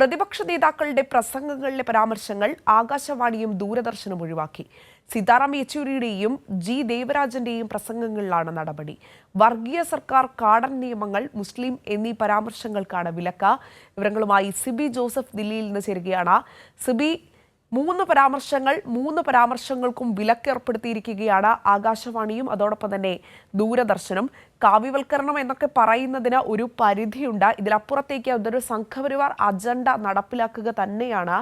പ്രതിപക്ഷ നേതാക്കളുടെ പ്രസംഗങ്ങളിലെ പരാമർശങ്ങൾ ആകാശവാണിയും ദൂരദർശനും ഒഴിവാക്കി. സീതാറാം യെച്ചൂരിയുടെയും ജി ദേവരാജന്റെയും പ്രസംഗങ്ങളിലാണ് നടപടി. വർഗീയ സർക്കാർ കാടൻ നിയമങ്ങൾ മുസ്ലിം എന്നീ പരാമർശങ്ങൾക്കാണ് വിലക്ക്. വിവരങ്ങളുമായി സിബി ജോസഫ് ദില്ലിയിൽ നിന്ന് ചേരുകയാണ്. സിബി മൂന്ന് പരാമർശങ്ങൾ മൂന്ന് പരാമർശങ്ങൾക്കും വിലക്കേർപ്പെടുത്തിയിരിക്കുകയാണ് ആകാശവാണിയും അതോടൊപ്പം തന്നെ ദൂരദർശനും. കാവ്യവൽക്കരണം എന്നൊക്കെ പറയുന്നതിന് ഒരു പരിധിയുണ്ട്. ഇതിലപ്പുറത്തേക്ക് അതൊരു സംഘപരിവാർ അജണ്ട നടപ്പിലാക്കുക തന്നെയാണ്.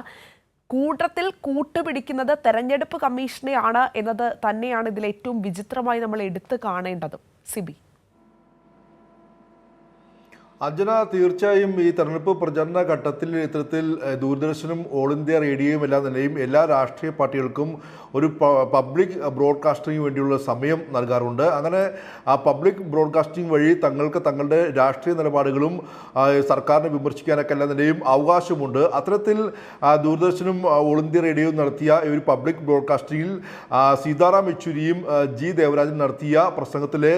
കൂട്ടത്തിൽ കൂട്ടുപിടിക്കുന്നത് തെരഞ്ഞെടുപ്പ് കമ്മീഷനെയാണ് എന്നത് തന്നെയാണ് ഇതിൽ ഏറ്റവും വിചിത്രമായി നമ്മൾ എടുത്തു കാണേണ്ടതും. സിബി. അഞ്ജന തീർച്ചയായും ഈ തെരഞ്ഞെടുപ്പ് പ്രചരണ ഘട്ടത്തിൽ ഇത്തരത്തിൽ ദൂരദർശനും ഓൾ ഇന്ത്യ റേഡിയോയും എല്ലാം നിലയും എല്ലാ രാഷ്ട്രീയ പാർട്ടികൾക്കും ഒരു പബ്ലിക് ബ്രോഡ്കാസ്റ്റിംഗ് വേണ്ടിയുള്ള സമയം നൽകാറുണ്ട്. അങ്ങനെ ആ പബ്ലിക് ബ്രോഡ്കാസ്റ്റിംഗ് വഴി തങ്ങൾക്ക് തങ്ങളുടെ രാഷ്ട്രീയ നിലപാടുകളും സർക്കാരിനെ വിമർശിക്കാനൊക്കെ എല്ലാ നിലയും അവകാശമുണ്ട്. അത്തരത്തിൽ ദൂരദർശനും ഓൾ ഇന്ത്യ റേഡിയോയും നടത്തിയ ഒരു പബ്ലിക് ബ്രോഡ്കാസ്റ്റിംഗിൽ സീതാറാം യെച്ചൂരിയും ജി ദേവരാജൻ നടത്തിയ പ്രസംഗത്തിലെ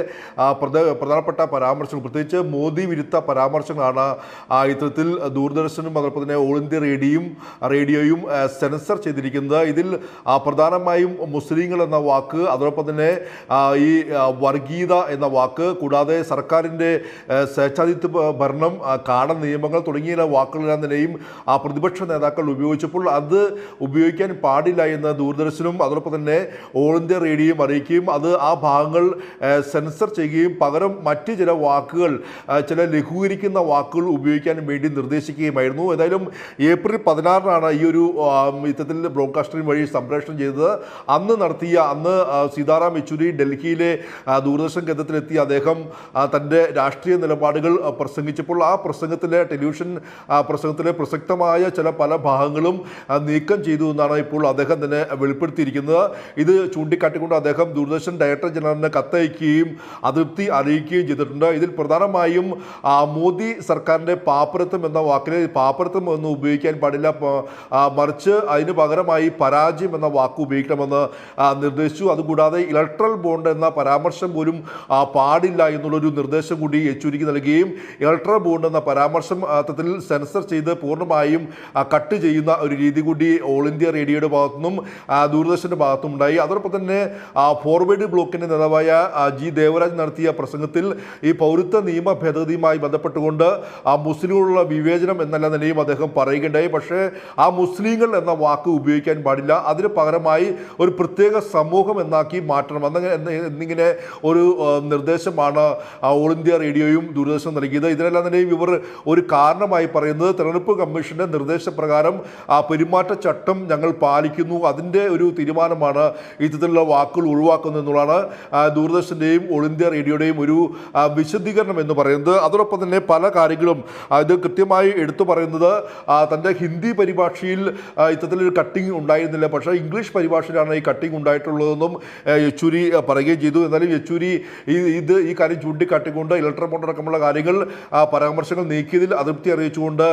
പ്രധാനപ്പെട്ട പരാമർശങ്ങൾ പ്രത്യേകിച്ച് മോദി വിരുദ്ധ പരാമർശങ്ങളാണ് ഇത്തരത്തിൽ ദൂരദർശനും അതോടൊപ്പം തന്നെ ഓൾ ഇന്ത്യ റേഡിയോയും റേഡിയോയും സെൻസർ ചെയ്തിരിക്കുന്നത്. ഇതിൽ പ്രധാനമായും മുസ്ലിങ്ങൾ എന്ന വാക്ക് അതോടൊപ്പം തന്നെ ഈ വർഗീയത എന്ന വാക്ക് കൂടാതെ സർക്കാരിന്റെ സ്വേച്ഛാതിത്വ ഭരണം കാട നിയമങ്ങൾ തുടങ്ങിയ വാക്കുകളെല്ലാം തന്നെയും ആ പ്രതിപക്ഷ നേതാക്കൾ ഉപയോഗിച്ചപ്പോൾ അത് ഉപയോഗിക്കാൻ പാടില്ല എന്ന് ദൂരദർശനും അതോടൊപ്പം തന്നെ ഓൾ ഇന്ത്യ റേഡിയോയും അറിയിക്കുകയും അത് ആ ഭാഗങ്ങൾ സെൻസർ ചെയ്യുകയും പകരം മറ്റ് ചില വാക്കുകൾ ചില ചില ലഘൂകരിക്കുന്ന വാക്കുകൾ ഉപയോഗിക്കാൻ വേണ്ടി നിർദ്ദേശിക്കുകയുമായിരുന്നു. ഏതായാലും ഏപ്രിൽ പതിനാറിനാണ് ഈ ഒരു യുദ്ധത്തിൽ ബ്രോഡ്കാസ്റ്റിംഗ് വഴി സംപ്രേഷണം ചെയ്തത്. അന്ന് നടത്തിയ അന്ന് സീതാറാം യെച്ചൂരി ഡൽഹിയിലെ ദൂരദർശൻ കേന്ദ്രത്തിലെത്തി അദ്ദേഹം തന്റെ രാഷ്ട്രീയ നിലപാടുകൾ പ്രസംഗിച്ചപ്പോൾ ആ പ്രസംഗത്തിലെ ടെലിവിഷൻ പ്രസംഗത്തിലെ പ്രസക്തമായ ചില പല ഭാഗങ്ങളും നീക്കം ചെയ്തു എന്നാണ് ഇപ്പോൾ അദ്ദേഹം തന്നെ വെളിപ്പെടുത്തിയിരിക്കുന്നത്. ഇത് ചൂണ്ടിക്കാട്ടിക്കൊണ്ട് അദ്ദേഹം ദൂരദർശൻ ഡയറക്ടർ ജനറലിന് കത്തയക്കുകയും അതൃപ്തി അറിയിക്കുകയും ചെയ്തിട്ടുണ്ട്. ഇതിൽ പ്രധാനമായും മോദി സർക്കാരിന്റെ പാപ്പരത്വം എന്ന വാക്കിന് പാപ്പരത്വം എന്ന് ഉപയോഗിക്കാൻ പാടില്ല. മറിച്ച് അതിന് പകരമായി പരാജയം എന്ന വാക്ക് ഉപയോഗിക്കണമെന്ന് നിർദ്ദേശിച്ചു. അതുകൂടാതെ ഇലക്ട്രൽ ബോണ്ട് എന്ന പരാമർശം പോലും പാടില്ല എന്നുള്ളൊരു നിർദ്ദേശം കൂടി യെച്ചൂരിക്ക് നൽകുകയും ഇലക്ട്രൽ ബോണ്ട് എന്ന പരാമർശം തത്തിൽ സെൻസർ ചെയ്ത് പൂർണമായും കട്ട് ചെയ്യുന്ന ഒരു രീതി കൂടി ഓൾ ഇന്ത്യ റേഡിയോയുടെ ഭാഗത്തുനിന്നും ദൂരദർശന്റെ ഭാഗത്തും ഉണ്ടായി. അതോടൊപ്പം തന്നെ ഫോർവേഡ് ബ്ലോക്കിന്റെ നേതാവായ ജി ദേവരാജ് നടത്തിയ പ്രസംഗത്തിൽ ഈ പൗരത്വ നിയമ ഭേദഗതിയുമായി ബന്ധപ്പെട്ടുകൊണ്ട് ആ മുസ്ലിങ്ങളുള്ള വിവേചനം എന്നല്ല നിലയും അദ്ദേഹം പറയുകയുണ്ടായി. പക്ഷേ ആ മുസ്ലിങ്ങൾ എന്ന വാക്ക് ഉപയോഗിക്കാൻ പാടില്ല. അതിന് പകരമായി ഒരു പ്രത്യേക സമൂഹം എന്നാക്കി മാറ്റണം. എന്നങ്ങനെ എന്നിങ്ങനെ ഒരു നിർദ്ദേശമാണ് ഓൾ ഇന്ത്യ റേഡിയോയും ദൂരദർശനം നൽകിയത്. ഇതിനെല്ലാം തന്നെയും ഇവർ ഒരു കാരണമായി പറയുന്നത് തെരഞ്ഞെടുപ്പ് കമ്മീഷന്റെ നിർദ്ദേശപ്രകാരം ആ പെരുമാറ്റച്ചട്ടം ഞങ്ങൾ പാലിക്കുന്നു. അതിന്റെ ഒരു തീരുമാനമാണ് ഇത്തരത്തിലുള്ള വാക്കുകൾ ഒഴിവാക്കുന്നത് എന്നുള്ളതാണ് ദൂരദർശന്റെയും ഓൾ ഇന്ത്യ റേഡിയോയുടെയും ഒരു വിശദീകരണം എന്ന് പറയുന്നത്. അതോടൊപ്പം തന്നെ പല കാര്യങ്ങളും അത് കൃത്യമായി എടുത്തു പറയുന്നത് തന്റെ ഹിന്ദി പരിഭാഷയിൽ ഇത്തരത്തിലൊരു കട്ടിങ് ഉണ്ടായിരുന്നില്ല. പക്ഷേ ഇംഗ്ലീഷ് പരിഭാഷയിലാണ് ഈ കട്ടിങ് ഉണ്ടായിട്ടുള്ളതെന്നും യെച്ചൂരി പറയുകയും ചെയ്തു. എന്നാലും യെച്ചൂരി ഇത് ഈ കാര്യം ചൂണ്ടിക്കാട്ടിക്കൊണ്ട് ഇലക്ട്രോ ബോണ്ട് അടക്കമുള്ള കാര്യങ്ങൾ പരാമർശങ്ങൾ നീക്കിയതിൽ അതൃപ്തി അറിയിച്ചുകൊണ്ട്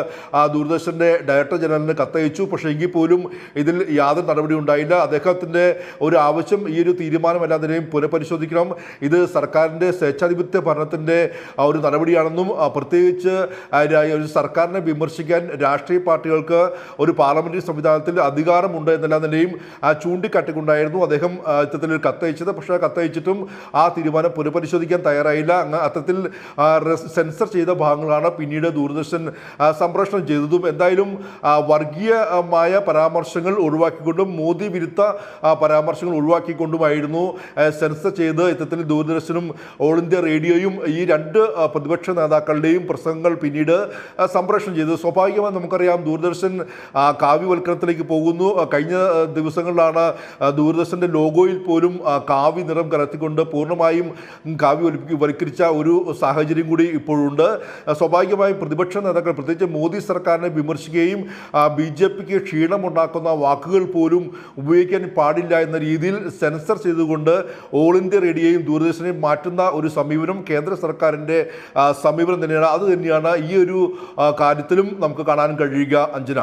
ദൂരദർശന്റെ ഡയറക്ടർ ജനറലിന് കത്തയച്ചു. പക്ഷേ എങ്കിൽ പോലും ഇതിൽ യാതൊരു നടപടി ഉണ്ടായില്ല. അദ്ദേഹത്തിന്റെ ഒരു ആവശ്യം ഈ ഒരു തീരുമാനം എല്ലാത്തിനെയും പുനഃപരിശോധിക്കണം. ഇത് സർക്കാരിന്റെ സ്വേച്ഛാധിപത്യ ഭരണത്തിന്റെ ഒരു നടപടിയാണെന്നും പ്രത്യേകിച്ച് ഒരു സർക്കാരിനെ വിമർശിക്കാൻ രാഷ്ട്രീയ പാർട്ടികൾക്ക് ഒരു പാർലമെന്ററി സംവിധാനത്തിൽ അധികാരമുണ്ട് എന്നെല്ലാം ആ, ചൂണ്ടിക്കാട്ടിക്കൊണ്ടായിരുന്നു അദ്ദേഹം ഇത്തരത്തിൽ ഒരു കത്തയച്ചത് പക്ഷേ കത്തയച്ചിട്ടും ആ തീരുമാനം പുനഃപരിശോധിക്കാൻ തയ്യാറായില്ല. അങ്ങ് അത്തരത്തിൽ സെൻസർ ചെയ്ത ഭാഗങ്ങളാണ് പിന്നീട് ദൂരദർശൻ സംപ്രേഷണം ചെയ്തതും. എന്തായാലും വർഗീയമായ പരാമർശങ്ങൾ ഒഴിവാക്കിക്കൊണ്ടും മോദി വിരുദ്ധ പരാമർശങ്ങൾ ഒഴിവാക്കിക്കൊണ്ടുമായിരുന്നു സെൻസർ ചെയ്ത് ഇത്തരത്തിൽ ദൂരദർശനും ഓൾ ഇന്ത്യ റേഡിയോയും ഈ രണ്ട് പ്രതിപക്ഷ പ്രതിപക്ഷ നേതാക്കളുടെയും പ്രസംഗങ്ങൾ പിന്നീട് സംപ്രേഷണം ചെയ്തു. സ്വാഭാവികമായി നമുക്കറിയാം ദൂരദർശൻ കാവ്യവൽക്കരണത്തിലേക്ക് പോകുന്നു. കഴിഞ്ഞ ദിവസങ്ങളിലാണ് ദൂരദർശന്റെ ലോഗോയിൽ പോലും കാവ്യ നിറം കലർത്തിക്കൊണ്ട് പൂർണമായും കാവ്യവൽക്കരിച്ച ഒരു സാഹചര്യം കൂടി ഇപ്പോഴുണ്ട്. സ്വാഭാവികമായും പ്രതിപക്ഷ നേതാക്കൾ പ്രത്യേകിച്ച് മോദി സർക്കാരിനെ വിമർശിക്കുകയും ബി ജെ പിക്ക് ക്ഷീണമുണ്ടാക്കുന്ന വാക്കുകൾ പോലും ഉപയോഗിക്കാൻ പാടില്ല എന്ന രീതിയിൽ സെൻസർ ചെയ്തുകൊണ്ട് ഓൾ ഇന്ത്യ റേഡിയോയും ദൂരദർശനെയും മാറ്റുന്ന ഒരു സമീപനം കേന്ദ്ര സർക്കാരിന്റെ സമീപനം തന്നെയാണ്. അത് തന്നെയാണ് ഈ ഒരു കാര്യത്തിലും നമുക്ക് കാണാൻ കഴിയുക അഞ്ജന.